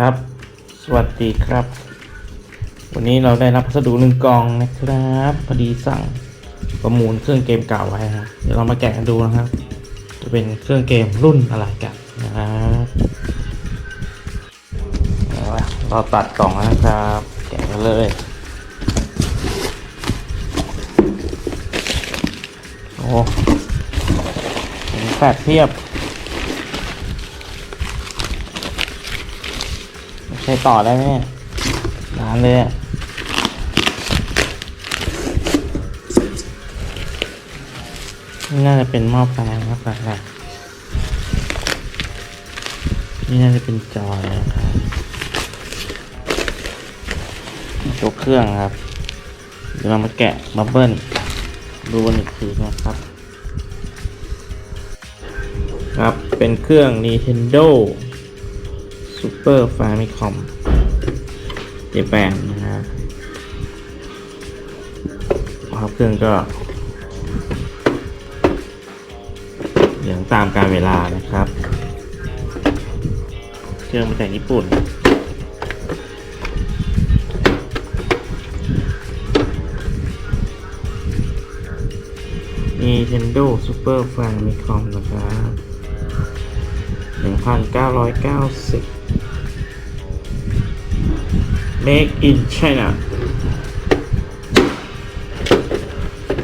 ครับ สวัสดีครับ วันนี้เราได้รับพัสดุหนึ่งกล่องนะครับพอดีสั่งประมูลเครื่องเกมเก่าไว้ครับเดี๋ยวเรามาแกะกันดูนะครับ จะเป็นเครื่องเกมรุ่นอะไรกันนะครับเอาละเราตัดกล่องนะครับ แกะกันเลยโอ้แปดเทียบ ใช้ต่อได้ไหมนานเลยอะนี่น่าจะเป็นหม้อแปลงครับครับนี่น่าจะเป็นจอยนะครับตัวเครื่องครับ เดี๋ยวเรามาแกะบับเบิ้ลดูกันอีกทีนะครับ ครับ เป็นเครื่อง Nintendo Super Famicom เจแปนนะฮะครับเครื่องก็เหลืองตามการเวลานะครับ เครื่องมาจากญี่ปุ่น Nintendo Super Famicom นะครับ 1990 Make in China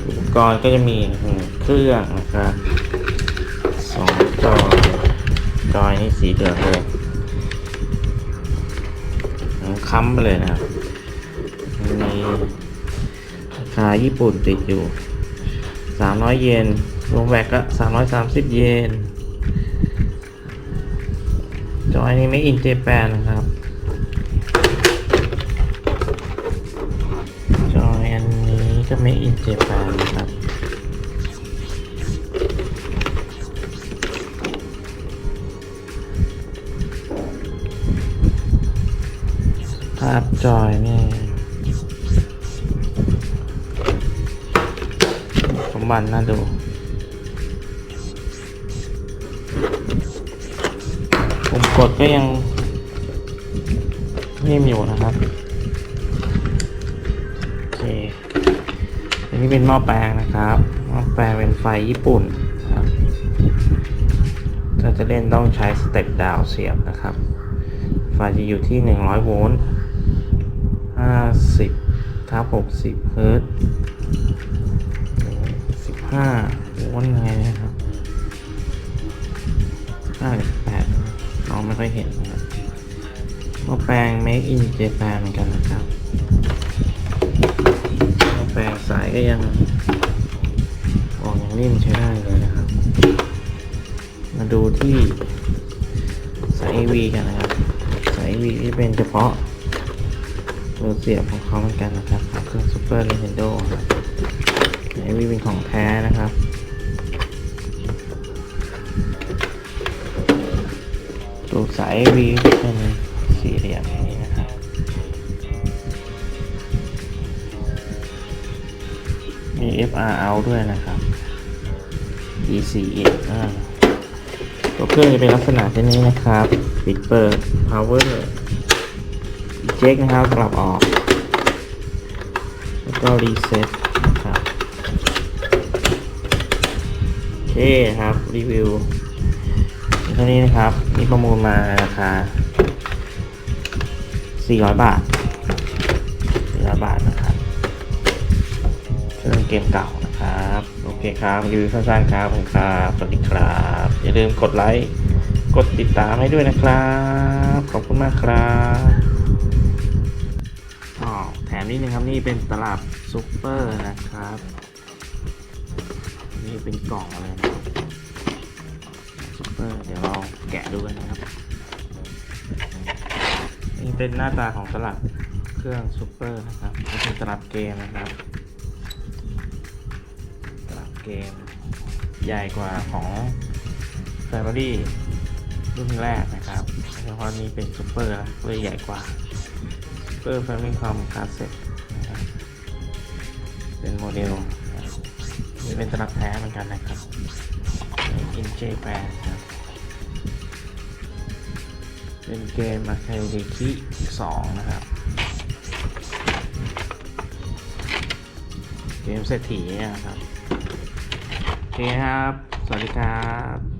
อุปกรณ์ก็จะมีเครื่องนะครับสองจอยจอยนี่สีเหลืองเลยค้ำไปเลยนะครับมีราคาญี่ปุ่นติดอยู่ 300 เยนรวมแวกก็330 เยนจอยนี้ไม่อินเจแปนนะครับ นี้ก็ไม่อินเจแปนนะครับภาพจอยนี่สมบัติน่าดูผมกดก็ยังนิ่มอยู่นะครับ นี้เป็นหม้อแปลงนะครับ หม้อแปลงเป็นไฟญี่ปุ่นนะครับถ้าจะเล่นต้องใช้สเต็ปดาวเสียบนะครับ ไฟจะอยู่ที่ 100 โวลต์ 50ทับ60 เฮิรต์15โวลต์ไงนะครับ58เราไม่ค่อยเห็นนะครับหม้อแปลง Make in Japan เหมือนกันนะครับ สายก็ยังออกอย่างนิ่มใช้ได้เลยนะครับ มาดูที่สาย AV กันนะครับ สาย AV ที่เป็นเฉพาะตัวเสียบของเขาเหมือนกันนะครับเครื่อง Super Nintendo ครับสาย AV เป็นของแท้นะครับตัวสาย AV เป็นสี่เหลี่ยม มี FR out ด้วยนะครับ DC in ตัวเครื่องจะเป็นลักษณะเช่นนี้นะครับ ปิดเปิด power eject นะครับ กลับออก แล้วก็ reset นะครับโอเคครับ รีวิวเท่านี้นะครับ นี่ประมูลมาราคา 400 บาท 400 บาทนะครับ เครื่องเกมเก่านะครับ โอเคครับรีวิวสั้นๆครับขอบคุณครับ สวัสดีครับ อย่าลืมกดไลค์ กดติดตามให้ด้วยนะครับ ขอบคุณมากครับอ๋อแถมนิดนึงครับนี่เป็นตลับซุปเปอร์นะครับ นี่เป็นกล่องเลยนะครับซุปเปอร์ เดี๋ยวเราแกะดูกันนะครับ นี่เป็นหน้าตาของตลับเครื่องซุปเปอร์นะครับเป็นตลับเกมนะครับ เกม ใหญ่กว่าของ Family รุ่นแรกนะครับเฉพาะนี้เป็นซูเปอร์เลยใหญ่กว่าซูเปอร์แฟมิลี่คอมคลาสสิกนะครับเป็นโมเดลนี่เป็นสนับแท้เหมือนกันนะครับอินเจแปนครับเป็นเกมมาเทลดิคิสองนะครับเกมเศรษฐีนะครับ คครับ สวัสดีครับ